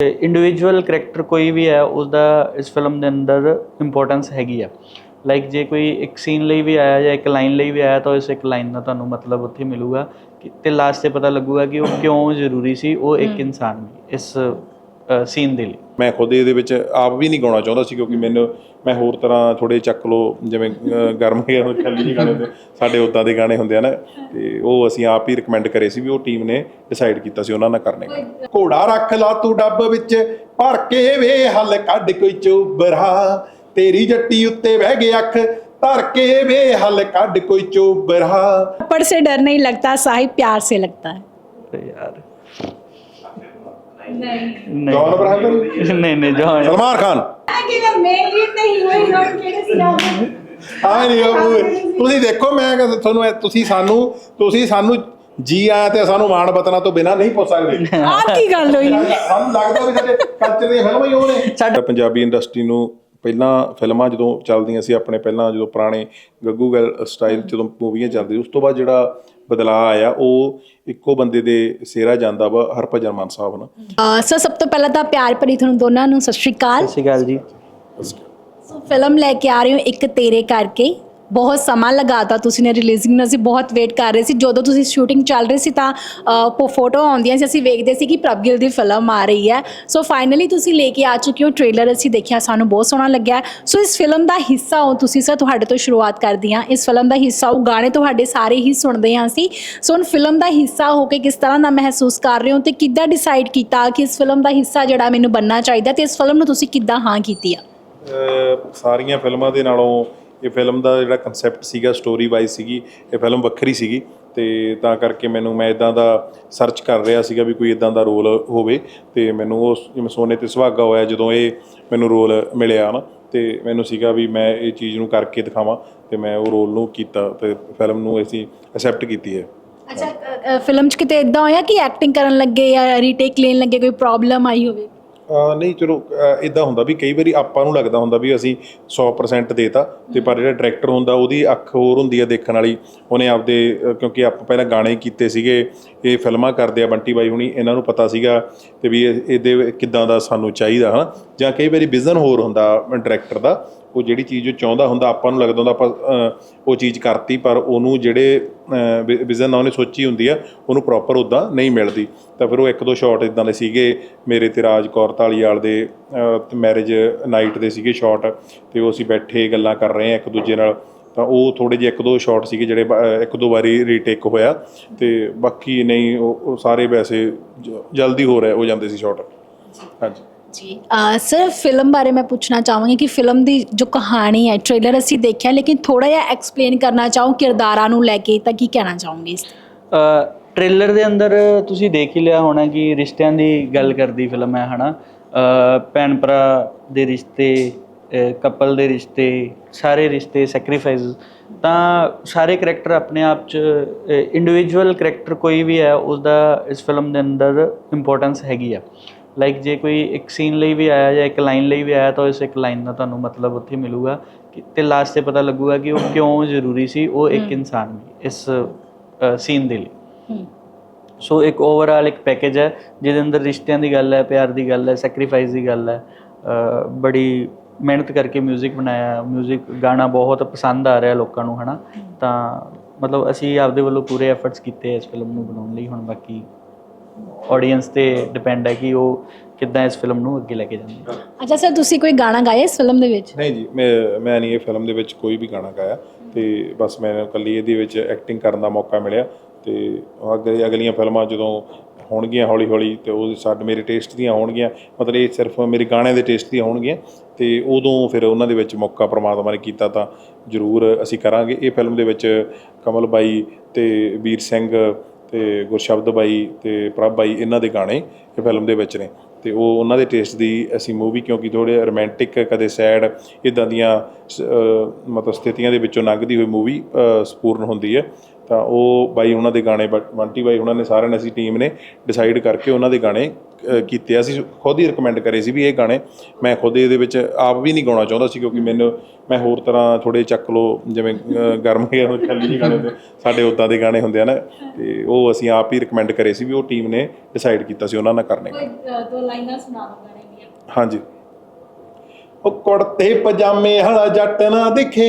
Individual character ਕੋਈ ਵੀ ਹੈ ਉਸ ਦਾ ਇਸ ਫਿਲਮ ਦੇ ਅੰਦਰ ਇੰਪੋਰਟੈਂਸ ਹੈਗੀ ਆ। ਲਾਈਕ ਜੇ ਕੋਈ ਇੱਕ ਸੀਨ ਲਈ ਵੀ ਆਇਆ ਜਾਂ ਇੱਕ ਲਾਈਨ ਲਈ ਵੀ ਆਇਆ ਤਾਂ ਇਸ ਇੱਕ ਲਾਈਨ ਦਾ ਤੁਹਾਨੂੰ ਮਤਲਬ ਉੱਥੇ ਮਿਲੂਗਾ ਕਿ ਤੇ ਲਾਸਟ ਤੇ ਪਤਾ ਲੱਗੂਗਾ ਕਿ ਉਹ ਕਿਉਂ ਜ਼ਰੂਰੀ ਸੀ ਉਹ ਇੱਕ ਇਨਸਾਨ ਲਈ ਇਸ ਸੀਨ ਦੇ ਲਈ। ਮੈਂ ਖੁਦ ਇਹਦੇ ਵਿੱਚ ਆਪ ਵੀ ਨਹੀਂ ਗਾਉਣਾ ਚਾਹੁੰਦਾ ਸੀ ਕਿਉਂਕਿ ਮੈਨੂੰ ਮੈਂ ਹੋਰ ਤਰ੍ਹਾਂ ਥੋੜੇ ਚੱਕ ਲੋ ਜਿਵੇਂ ਗਰਮ ਗਰਮ ਖੱਲੀ ਜਿਹੇ ਗਾਣੇ ਹੁੰਦੇ ਸਾਡੇ ਉਦਾਂ ਦੇ ਗਾਣੇ ਹੁੰਦੇ ਆ ਨਾ ਤੇ ਉਹ ਅਸੀਂ ਆਪ ਹੀ ਰეკਮੈਂਡ ਕਰੇ ਸੀ ਵੀ ਉਹ ਟੀਮ ਨੇ ਡਿਸਾਈਡ ਕੀਤਾ ਸੀ ਉਹਨਾਂ ਨਾਲ ਕਰਨੇ ਘੋੜਾ ਰੱਖ ਲਾ ਤੂੰ ਡੱਬ ਵਿੱਚ ਭਰ ਕੇ ਵੇ ਹੱਲ ਕੱਢ ਕੋਈ ਚੋਬਰਾ। ਤੇਰੀ ਜੱਟੀ ਉੱਤੇ ਬਹਿ ਗਏ ਅੱਖ ਧਰ ਕੇ ਵੇ ਹੱਲ ਕੱਢ ਕੋਈ ਚੋਬਰਾ। ਪਰ ਸੇ ਡਰ ਨਹੀਂ ਲੱਗਦਾ ਸਾਹਿਬ ਪਿਆਰ ਸੇ ਲੱਗਦਾ ਹੈ। ਯਾਰ ਨਹੀਂ ਜੌਨ ਅਬਰਾਹਮ ਨਹੀਂ ਨਹੀਂ ਜੌਨ ਸਲਮਾਨ ਖਾਨ ਆਏ ਨਹੀਂ ਉਹ ਤੁਸੀਂ ਦੇਖੋ ਮੈਂ ਕਹਿੰਦਾ ਤੁਹਾਨੂੰ ਇਹ- ਤੁਸੀਂ ਸਾਨੂੰ ਤੁਸੀਂ ਸਾਨੂੰ ਜੀ ਆਇਆ ਤੇ ਸਾਨੂੰ ਮਾਣ ਬਤਨਾ ਤੋਂ ਬਿਨਾ ਨਹੀਂ ਪੁੱਛ ਸਕਦੇ आपकी गल हुई ਸਾਨੂੰ ਲੱਗਦਾ ਵੀ ਸਾਡੇ ਕਲਚਰ ਦੀਆਂ ਫਿਲਮਾਂ ਹੀ ਉਹ ਨੇ ਸਾਡਾ ਪੰਜਾਬੀ ਇੰਡਸਟਰੀ ਨੂੰ ਪਹਿਲਾਂ ਫਿਲਮਾਂ ਜਦੋਂ ਚੱਲਦੀਆਂ ਸੀ ਆਪਣੇ ਪਹਿਲਾਂ ਜਦੋਂ ਪੁਰਾਣੇ ਗੱਗੂ ਗੱਲ ਸਟਾਈਲ ਜਦੋਂ ਮੂਵੀਆਂ ਚੱਲਦੀਆਂ ਉਸ ਤੋਂ ਬਾਅਦ ਜਿਹੜਾ ਬਦਲਾਅ ਆਇਆ ਉਹ ਇੱਕੋ ਬੰਦੇ ਦੇ ਸਿਰਾ ਜਾਂਦਾ ਵਾ ਹਰਭਜਨ ਮਾਨ ਸਾਹਿਬ ਨਾਲ ਸਰ ਸਭ ਤੋਂ ਪਹਿਲਾਂ ਤਾਂ ਪਿਆਰ ਭਰੀ ਤੁਹਾਨੂੰ ਦੋਨਾਂ ਨੂੰ ਸਤਿ ਸ਼੍ਰੀ ਅਕਾਲ। ਸਤਿ ਸ਼੍ਰੀ ਅਕਾਲ ਜੀ। ਸੋ ਫਿਲਮ ਲੈ ਕੇ ਆ ਰਹੇ ਹੋ ਇੱਕ ਤੇਰੇ ਕਰਕੇ। ਬਹੁਤ ਸਮਾਂ ਲਗਾਤਾ ਤੁਸੀਂ ਨੇ ਰਿਲੀਜ਼ਿੰਗ ਨੂੰ। ਅਸੀਂ ਬਹੁਤ ਵੇਟ ਕਰ ਰਹੇ ਸੀ। ਜਦੋਂ ਤੁਸੀਂ ਸ਼ੂਟਿੰਗ ਚੱਲ ਰਹੀ ਸੀ ਤਾਂ ਫੋਟੋ ਆਉਂਦੀਆਂ ਸੀ। ਅਸੀਂ ਵੇਖਦੇ ਸੀ ਕਿ ਪ੍ਰਭਗਿਲ ਦੀ ਫਿਲਮ ਆ ਰਹੀ ਹੈ। ਸੋ ਫਾਈਨਲੀ ਤੁਸੀਂ ਲੈ ਕੇ ਆ ਚੁੱਕੇ ਹੋ ਟ੍ਰੇਲਰ ਅਸੀਂ ਦੇਖਿਆ, ਸਾਨੂੰ ਬਹੁਤ ਸੋਹਣਾ ਲੱਗਿਆ। ਸੋ ਇਸ ਫਿਲਮ ਦਾ ਹਿੱਸਾ ਹੋ ਤੁਸੀਂ ਸਰ ਤੁਹਾਡੇ ਤੋਂ ਸ਼ੁਰੂਆਤ ਕਰਦੀ ਹਾਂ। ਇਸ ਫਿਲਮ ਦਾ ਹਿੱਸਾ ਉਹ ਗਾਣੇ ਤੁਹਾਡੇ ਸਾਰੇ ਹੀ ਸੁਣਦੇ ਹਾਂ ਅਸੀਂ। ਸੋ ਹੁਣ ਫਿਲਮ ਦਾ ਹਿੱਸਾ ਹੋ ਕੇ ਕਿਸ ਤਰ੍ਹਾਂ ਦਾ ਮਹਿਸੂਸ ਕਰ ਰਹੇ ਹੋ ਤੇ ਕਿੱਦਾਂ ਡਿਸਾਈਡ ਕੀਤਾ ਕਿ ਇਸ ਫਿਲਮ ਦਾ ਹਿੱਸਾ ਜਿਹੜਾ ਮੈਨੂੰ ਬੰਨਣਾ ਚਾਹੀਦਾ ਤੇ ਇਸ ਫਿਲਮ ਨੂੰ ਤੁਸੀਂ ਕਿੱਦਾਂ ਹਾਂ ਕੀਤੀ ਆ ਸਾਰੀਆਂ ਫਿਲਮਾਂ ਦੇ ਨਾਲੋਂ ਇਹ ਫਿਲਮ ਦਾ ਜਿਹੜਾ ਕਨਸੈਪਟ ਸੀਗਾ ਸਟੋਰੀ ਵਾਈਜ਼ ਸੀਗੀ, ਇਹ ਫਿਲਮ ਵੱਖਰੀ ਸੀਗੀ ਤੇ ਤਾਂ ਕਰਕੇ ਮੈਨੂੰ, ਮੈਂ ਇਦਾਂ ਦਾ ਸਰਚ ਕਰ ਰਿਹਾ ਸੀਗਾ ਵੀ ਕੋਈ ਇਦਾਂ ਦਾ ਰੋਲ ਹੋਵੇ ਤੇ ਮੈਨੂੰ ਉਹ ਜਿਵੇਂ ਸੋਨੇ ਤੇ ਸੁਹਾਗਾ ਹੋਇਆ ਜਦੋਂ ਇਹ ਮੈਨੂੰ ਰੋਲ ਮਿਲਿਆ ਨਾ, ਤੇ ਮੈਨੂੰ ਸੀਗਾ ਵੀ ਮੈਂ ਇਹ ਚੀਜ਼ ਨੂੰ ਕਰਕੇ ਦਿਖਾਵਾਂ ਤੇ ਮੈਂ ਉਹ ਰੋਲ ਨੂੰ ਕੀਤਾ ਤੇ ਫਿਲਮ ਨੂੰ ਅਸੀਂ ਐਕਸੈਪਟ ਕੀਤੀ ਹੈ। ਅੱਛਾ ਫਿਲਮ 'ਚ ਕਿਤੇ ਇਦਾਂ ਹੋਇਆ ਕਿ ਐਕਟਿੰਗ ਕਰਨ ਲੱਗੇ ਜਾਂ ਰੀਟੇਕ ਲੈਣ ਲੱਗੇ, ਕੋਈ ਪ੍ਰੋਬਲਮ ਆਈ ਹੋਵੇ? ਨਹੀਂ, ਚਲੋ ਇਦਾਂ ਹੁੰਦਾ ਵੀ ਕਈ ਵਾਰੀ ਆਪਾਂ ਨੂੰ ਲੱਗਦਾ ਹੁੰਦਾ ਵੀ ਅਸੀਂ 100% ਦੇਤਾ ਤੇ ਪਰ ਜਿਹੜਾ ਡਾਇਰੈਕਟਰ ਹੁੰਦਾ, ਉਹਦੀ ਅੱਖ ਹੋਰ ਹੁੰਦੀ ਆ ਦੇਖਣ ਵਾਲੀ। ਉਹਨੇ ਆਪਦੇ ਕਿਉਂਕਿ ਆਪਾਂ ਪਹਿਲਾਂ ਗਾਣੇ ਕੀਤੇ ਸੀਗੇ, ਇਹ ਫਿਲਮਾਂ ਕਰਦੇ ਆ, ਬੰਟੀ ਬਾਈ ਹੁਣੀ, ਇਹਨਾਂ ਨੂੰ ਪਤਾ ਸੀਗਾ ਤੇ ਵੀ ਇਹ- ਇਹਦੇ ਕਿੱਦਾਂ ਦਾ ਸਾਨੂੰ ਚਾਹੀਦਾ, ਹਨਾ? ਜਾਂ ਕਈ ਵਾਰੀ ਵਿਜ਼ਨ ਹੋਰ ਹੁੰਦਾ ਡਾਇਰੈਕਟਰ ਦਾ ਉਹ ਜਿਹੜੀ ਚੀਜ਼ ਉਹ ਚਾਹੁੰਦਾ ਹੁੰਦਾ ਆਪਾਂ ਨੂੰ ਲੱਗਦਾ ਹੁੰਦਾ ਆਪਾਂ ਉਹ ਚੀਜ਼ ਕਰਤੀ ਪਰ ਉਹਨੂੰ ਜਿਹੜੇ ਵਿਜ਼ਨ ਨਾਲ ਉਹਨੇ ਸੋਚੀ ਹੁੰਦੀ ਆ ਉਹਨੂੰ ਪ੍ਰੋਪਰ ਉਦਾਂ ਨਹੀਂ ਮਿਲਦੀ। ਤਾਂ ਫਿਰ ਉਹ ਇੱਕ ਦੋ ਸ਼ਾਟ ਇਦਾਂ ਦੇ ਸੀਗੇ ਮੇਰੇ ਤੇ ਰਾਜ ਕੌਰ ਢਾਲੀਵਾਲ ਦੇ ਮੈਰਿਜ ਨਾਈਟ ਦੇ ਸੀਗੇ ਸ਼ਾਟ ਤੇ ਉਹ ਅਸੀਂ ਬੈਠੇ ਗੱਲਾਂ ਕਰ ਰਹੇ ਆ ਇੱਕ ਦੂਜੇ ਨਾਲ। ਤਾਂ ਉਹ ਥੋੜੇ ਜਿਹੇ ਇੱਕ ਦੋ ਸ਼ਾਟ ਸੀਗੇ ਜਿਹੜੇ ਇੱਕ ਦੋ ਵਾਰੀ ਰੀਟੇਕ ਹੋਇਆ। ਤੇ ਬਾਕੀ ਨਹੀਂ ਉਹ ਸਾਰੇ ਵੈਸੇ ਜਲਦੀ ਹੋ ਰਿਹਾ ਹੋ ਜਾਂਦੇ ਸੀ ਸ਼ਾਟ ਹਾਂਜੀ। ਜੀ ਸਰ ਫਿਲਮ ਬਾਰੇ ਮੈਂ ਪੁੱਛਣਾ ਚਾਹਾਂਗੀ ਕਿ ਫਿਲਮ ਦੀ ਜੋ ਕਹਾਣੀ ਹੈ ਟ੍ਰੇਲਰ ਅਸੀਂ ਦੇਖਿਆ, ਲੇਕਿਨ ਥੋੜਾ ਜਿਹਾ ਐਕਸਪਲੇਨ ਕਰਨਾ ਚਾਹੋ ਕਿਰਦਾਰਾਂ ਨੂੰ ਲੈ ਕੇ ਤਾਂ ਕੀ ਕਹਿਣਾ ਚਾਹੋਗੇ ਟ੍ਰੇਲਰ ਦੇ ਅੰਦਰ ਤੁਸੀਂ ਦੇਖ ਹੀ ਲਿਆ ਹੋਣਾ ਕਿ ਰਿਸ਼ਤਿਆਂ ਦੀ ਗੱਲ ਕਰਦੀ ਫਿਲਮ ਹੈ, ਹਨਾ? ਭੈਣ ਭਰਾ ਦੇ ਰਿਸ਼ਤੇ ਕਪਲ ਦੇ ਰਿਸ਼ਤੇ, ਸਾਰੇ ਰਿਸ਼ਤੇ ਸੈਕਰੀਫਾਈਸ ਤਾਂ ਸਾਰੇ ਕਰੈਕਟਰ ਆਪਣੇ ਆਪ ਚ ਇੰਡੀਵਿਜੂਅਲ ਕਰੈਕਟਰ ਕੋਈ ਵੀ ਹੈ ਉਸ ਦਾ ਇਸ ਫਿਲਮ ਦੇ ਅੰਦਰ ਇੰਪੋਰਟੈਂਸ ਹੈਗੀ ਆ। ਲਾਈਕ ਜੇ ਕੋਈ ਇੱਕ ਸੀਨ ਲਈ ਵੀ ਆਇਆ ਜਾਂ ਇੱਕ ਲਾਈਨ ਲਈ ਵੀ ਆਇਆ ਤਾਂ ਇਸ ਇੱਕ ਲਾਈਨ ਦਾ ਤੁਹਾਨੂੰ ਮਤਲਬ ਉੱਥੇ ਮਿਲੂਗਾ ਕਿ ਤੇ ਲਾਸਟ ਤੇ ਪਤਾ ਲੱਗੂਗਾ ਕਿ ਉਹ ਕਿਉਂ ਜ਼ਰੂਰੀ ਸੀ ਉਹ ਇੱਕ ਇਨਸਾਨ ਲਈ ਇਸ ਸੀਨ ਦੇ ਲਈ ਹਮ, ਸੋ ਇੱਕ ਓਵਰਆਲ ਇੱਕ ਪੈਕੇਜ ਹੈ ਜਿਹਦੇ ਅੰਦਰ ਰਿਸ਼ਤਿਆਂ ਦੀ ਗੱਲ ਹੈ ਪਿਆਰ ਦੀ ਗੱਲ ਹੈ ਸੈਕਰੀਫਾਈਸ ਦੀ ਗੱਲ ਹੈ ਅ, ਬੜੀ ਮਿਹਨਤ ਕਰਕੇ 뮤직 ਬਣਾਇਆ 뮤직 ਗਾਣਾ ਬਹੁਤ ਪਸੰਦ ਆ ਰਿਹਾ ਲੋਕਾਂ ਨੂੰ ਹਨਾ ਤਾਂ ਮਤਲਬ ਅਸੀਂ ਆਪਦੇ ਵੱਲੋਂ ਪੂਰੇ ਐਫਰਟਸ ਕੀਤੇ ਇਸ ਫਿਲਮ ਨੂੰ ਬਣਾਉਣ ਲਈ ਹੁਣ ਬਾਕੀ ਆਡੀਅנס ਤੇ ਡਿਪੈਂਡ ਹੈ ਕਿ ਉਹ ਕਿੱਦਾਂ ਇਸ ਫਿਲਮ ਨੂੰ ਅੱਗੇ ਲੈ ਕੇ ਜਾਂਦੇ ਹੈ ਅੱਛਾ ਸਰ ਤੁਸੀਂ ਕੋਈ ਗਾਣਾ ਗਾਇਆ ਇਸ ਫਿਲਮ ਦੇ ਵਿੱਚ? ਨਹੀਂ ਜੀ ਮੈਂ ਮੈਂ ਨਹੀਂ ਇਹ ਫਿਲਮ ਦੇ ਵਿੱਚ ਕੋਈ ਵੀ ਗਾਣਾ ਗਾਇਆ ਤੇ ਬਸ ਮੈਨੂੰ ਇਕੱਲੀ ਇਹਦੇ ਵਿੱਚ ਐਕਟਿੰਗ ਕਰਨ ਦਾ ਮੌਕਾ ਮਿਲਿਆ ਤੇ ਅਗਲੀ ਅਗਲੀਆਂ ਫਿਲਮਾਂ ਜਦੋਂ ਹੋਣਗੀਆਂ ਹੌਲੀ ਹੌਲੀ ਤੇ ਉਹ ਸਾਡੇ ਮੇਰੇ ਟੇਸਟ ਦੀਆਂ ਹੋਣਗੀਆਂ ਮਤਲਬ ਇਹ ਸਿਰਫ ਮੇਰੇ ਗਾਣੇ ਦੇ ਟੇਸਟ ਦੀਆਂ ਹੋਣਗੀਆਂ ਤੇ ਉਦੋਂ ਫਿਰ ਉਹਨਾਂ ਦੇ ਵਿੱਚ ਮੌਕਾ ਪ੍ਰਮਾਤਮਾ ਨੇ ਕੀਤਾ ਤਾਂ ਜ਼ਰੂਰ ਅਸੀਂ ਕਰਾਂਗੇ। ਇਹ ਫਿਲਮ ਦੇ ਵਿੱਚ ਕਮਲ ਬਾਈ ਤੇ ਵੀਰ ਸਿੰਘ ਤੇ ਗੁਰਸ਼ਬਦ ਬਾਈ ਤੇ ਪ੍ਰਭ ਬਾਈ ਇਹਨਾਂ ਦੇ ਗਾਣੇ ਇਹ ਫਿਲਮ ਦੇ ਵਿੱਚ ਨੇ। ਤੇ ਉਹ ਉਹਨਾਂ ਦੇ ਟੇਸਟ ਦੀ ਅਸੀਂ ਮੂਵੀ ਕਿਉਂਕਿ ਥੋੜੇ ਰੋਮਾਂਟਿਕ ਕਦੇ ਸੈਡ ਇਦਾਂ ਦੀਆਂ ਸ- ਮਤਲਬ ਸਥਿਤੀਆਂ ਦੇ ਵਿੱਚੋਂ ਲੰਘਦੀ ਹੋਈ ਮੂਵੀ ਸੰਪੂਰਨ ਹੁੰਦੀ ਹੈ। ਤਾਂ ਉਹ ਬਾਈ ਉਹਨਾਂ ਦੇ ਗਾਣੇ ਬੰਟੀ ਬਾਈ ਉਹਨਾਂ ਨੇ ਸਾਰਿਆਂ ਨੇ ਅਸੀਂ ਟੀਮ ਨੇ ਡਿਸਾਈਡ ਕਰਕੇ ਉਹਨਾਂ ਦੇ ਗਾਣੇ ਕੀਤੇ ਅਸੀਂ ਖੁਦ ਹੀ ਰეკਮੈਂਡ ਕਰੇ ਸੀ ਵੀ ਇਹ ਗਾਣੇ ਮੈਂ ਖੁਦ ਇਹਦੇ ਵਿੱਚ ਆਪ ਵੀ ਨਹੀਂ ਗਾਉਣਾ ਚਾਹੁੰਦਾ ਸੀ ਕਿਉਂਕਿ ਮੈਨੂੰ ਮੈਂ ਹੋਰ ਤਰ੍ਹਾਂ ਥੋੜੇ ਚੱਕ ਲੋ ਜਿਵੇਂ ਗਰਮ ਗਿਆ ਚੱਲੀ ਜੀ ਗਾਣੇ ਸਾਡੇ ਉਦਾਂ ਦੇ ਗਾਣੇ ਹੁੰਦੇ ਆ ਨਾ ਤੇ ਉਹ ਅਸੀਂ ਆਪ ਹੀ ਰეკਮੈਂਡ ਕਰੇ ਸੀ ਵੀ ਉਹ ਟੀਮ ਨੇ ਡਿਸਾਈਡ ਕੀਤਾ ਸੀ ਉਹਨਾਂ ਨਾਲ ਕਰਨੇ ਦੋ ਲਾਈਨਾਂ ਸੁਣਾ ਹਾਂਜੀ। ਉਹ ਕੁੜਤੇ ਪਜਾਮੇ ਹਲਾ ਜੱਟ ਨਾ ਦਿਖੇ